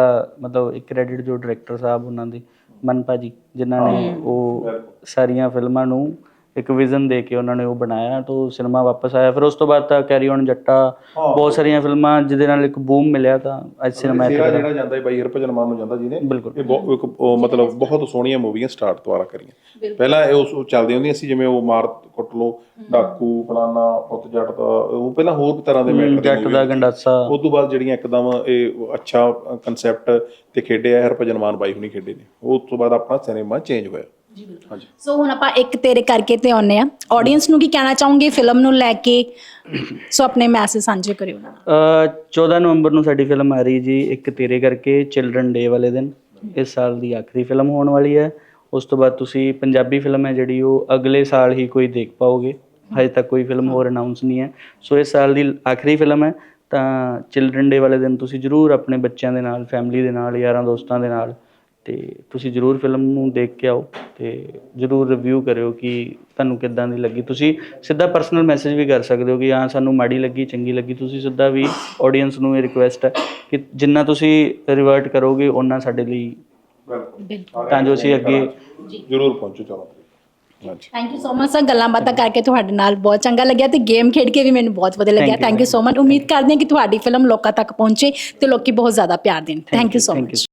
ਮਤਲਬ ਇੱਕ ਕ੍ਰੈਡਿਟ ਜੋ ਡਾਇਰੈਕਟਰ ਸਾਹਿਬ ਉਹਨਾਂ ਦੇ ਮਨ ਭਾਜੀ ਜਿਨ੍ਹਾਂ ਨੇ ਉਹ ਸਾਰੀਆਂ ਫਿਲਮਾਂ ਨੂੰ ਇੱਕ ਵਿਜ਼ਨ ਦੇ ਕੇ ਉਹਨਾਂ ਨੇ ਉਹ ਬਣਾਇਆ ਤਾਂ ਸਿਨੇਮਾ ਵਾਪਸ ਆਇਆ। ਫਿਰ ਉਸ ਤੋਂ ਬਾਅਦ ਤਾਂ ਕੈਰੀ ਔਨ ਜੱਟਾ ਬਹੁਤ ਸਾਰੀਆਂ ਫਿਲਮਾਂ ਜਿਹਦੇ ਨਾਲ ਇੱਕ ਬੂਮ ਮਿਲਿਆ ਤਾਂ ਅੱਜ ਸਿਨੇਮਾ ਸਿਰਾ ਜਿਹੜਾ ਜਾਂਦਾ ਹੈ ਬਾਈ ਹਰਭਜਨ ਮਾਨ ਨੂੰ ਜਾਂਦਾ ਜਿਹਨੇ। ਇਹ ਬਹੁਤ ਮਤਲਬ ਬਹੁਤ ਸੋਹਣੀਆਂ ਮੂਵੀਆਂ ਸਟਾਰਟ ਦੁਆਰਾ ਕਰੀਆਂ। ਪਹਿਲਾਂ ਇਹ ਉਸ ਉਹ ਚੱਲਦੀਆਂ ਹੁੰਦੀਆਂ ਸੀ ਜਿਵੇਂ ਉਹ ਮਾਰ ਕੁੱਟ ਲੋ ਡਾਕੂ ਫਲਾਨਾ ਪੁੱਤ ਜੱਟ ਦਾ ਉਹ ਪਹਿਲਾਂ ਹੋਰ ਤਰ੍ਹਾਂ ਦੇ ਮੈਟਰ ਜੱਟ ਦਾ ਗੰਡਾਸਾ। ਉਸ ਤੋਂ ਬਾਅਦ ਜਿਹੜੀਆਂ ਇੱਕਦਮ ਇਹ ਅੱਛਾ ਕਨਸੈਪਟ ਤੇ ਖੇਡਿਆ ਹਰਭਜਨ ਮਾਨ ਬਾਈ ਹੁਣੀ ਖੇਡੇ ਨੇ। ਉਸ ਤੋਂ ਬਾਅਦ ਆਪਣਾ ਸਿਨੇਮਾ ਚੇਂਜ ਹੋਇਆ। ਹਾਂਜੀ। ਸੋ ਹੁਣ ਆਪਾਂ ਇੱਕ ਤੇਰੇ ਕਰਕੇ ਤੇ ਆਉਨੇ ਆ ਆਡੀਅנס ਨੂੰ ਕੀ ਕਹਿਣਾ ਚਾਹੋਗੇ ਫਿਲਮ ਨੂੰ ਲੈ ਕੇ? ਸੋ ਆਪਣੇ ਮੈਸੇਜ ਸਾਂਝੇ ਕਰਿਓ ਅ, 14 ਨਵੰਬਰ ਨੂੰ ਸਾਡੀ ਫਿਲਮ ਆ ਰਹੀ ਜੀ ਇੱਕ ਤੇਰੇ ਕਰਕੇ ਚਿਲਡਰਨ ਡੇ ਵਾਲੇ ਦਿਨ। ਇਸ ਸਾਲ ਦੀ ਆਖਰੀ ਫਿਲਮ ਹੋਣ ਵਾਲੀ ਹੈ। ਉਸ ਤੋਂ ਬਾਅਦ ਤੁਸੀਂ ਪੰਜਾਬੀ ਫਿਲਮ ਹੈ ਜਿਹੜੀ ਉਹ ਅਗਲੇ ਸਾਲ ਹੀ ਕੋਈ ਦੇਖ ਪਾਓਗੇ। ਹਜੇ ਤੱਕ ਕੋਈ ਫਿਲਮ ਹੋਰ ਅਨਾਉਂਸ ਨਹੀਂ ਹੈ। ਸੋ ਇਸ ਸਾਲ ਦੀ ਆਖਰੀ ਫਿਲਮ ਹੈ। ਤਾਂ ਚਿਲਡਰਨ ਡੇ ਵਾਲੇ ਦਿਨ ਤੁਸੀਂ ਜਰੂਰ ਆਪਣੇ ਬੱਚਿਆਂ ਦੇ ਨਾਲ ਫੈਮਿਲੀ ਦੇ ਨਾਲ ਯਾਰਾਂ ਦੋਸਤਾਂ ਦੇ ਨਾਲ ਤੇ ਤੁਸੀਂ ਜਰੂਰ ਫਿਲਮ ਨੂੰ ਦੇਖ ਕੇ ਆਓ ਤੇ ਜਰੂਰ ਰਿਵਿਊ ਕਰਿਓ ਕਿ ਤੁਹਾਨੂੰ ਕਿੱਦਾਂ ਦੀ ਲੱਗੀ। ਤੁਸੀਂ ਸਿੱਧਾ ਪਰਸਨਲ ਮੈਸੇਜ ਵੀ ਕਰ ਸਕਦੇ ਹੋ ਕਿ ਹਾਂ ਸਾਨੂੰ ਮਾੜੀ ਲੱਗੀ ਚੰਗੀ ਲੱਗੀ। ਤੁਸੀਂ ਸਿੱਧਾ ਵੀ ਆਡੀਅנס ਨੂੰ ਇਹ ਰਿਕੁਐਸਟ ਹੈ ਕਿ ਜਿੰਨਾ ਤੁਸੀਂ ਰਿਵਰਟ ਕਰੋਗੇ ਉਹਨਾਂ ਸਾਡੇ ਲਈ ਬਿਲਕੁਲ। ਤਾਂ ਜੋ ਅਸੀਂ ਅੱਗੇ ਜਰੂਰ ਪਹੁੰਚੋ ਚਲੋ। ਹਾਂਜੀ। Thank you so much sir ਗੱਲਾਂ ਬਾਤਾਂ ਕਰਕੇ ਤੁਹਾਡੇ ਨਾਲ ਬਹੁਤ ਚੰਗਾ ਲੱਗਿਆ ਤੇ ਗੇਮ ਖੇਡ ਕੇ ਵੀ ਮੈਨੂੰ ਬਹੁਤ ਵਧੀਆ ਲੱਗਿਆ। ਥੈਂਕ ਯੂ ਸੋ ਮਚ ਉਮੀਦ ਕਰਦੇ ਹਾਂ ਕਿ ਤੁਹਾਡੀ ਫਿਲਮ ਲੋਕਾਂ ਤੱਕ ਪਹੁੰਚੇ ਤੇ ਲੋਕੀ ਬਹੁਤ ਜ਼ਿਆਦਾ ਪਿਆਰ ਦੇਣ। Thank you so much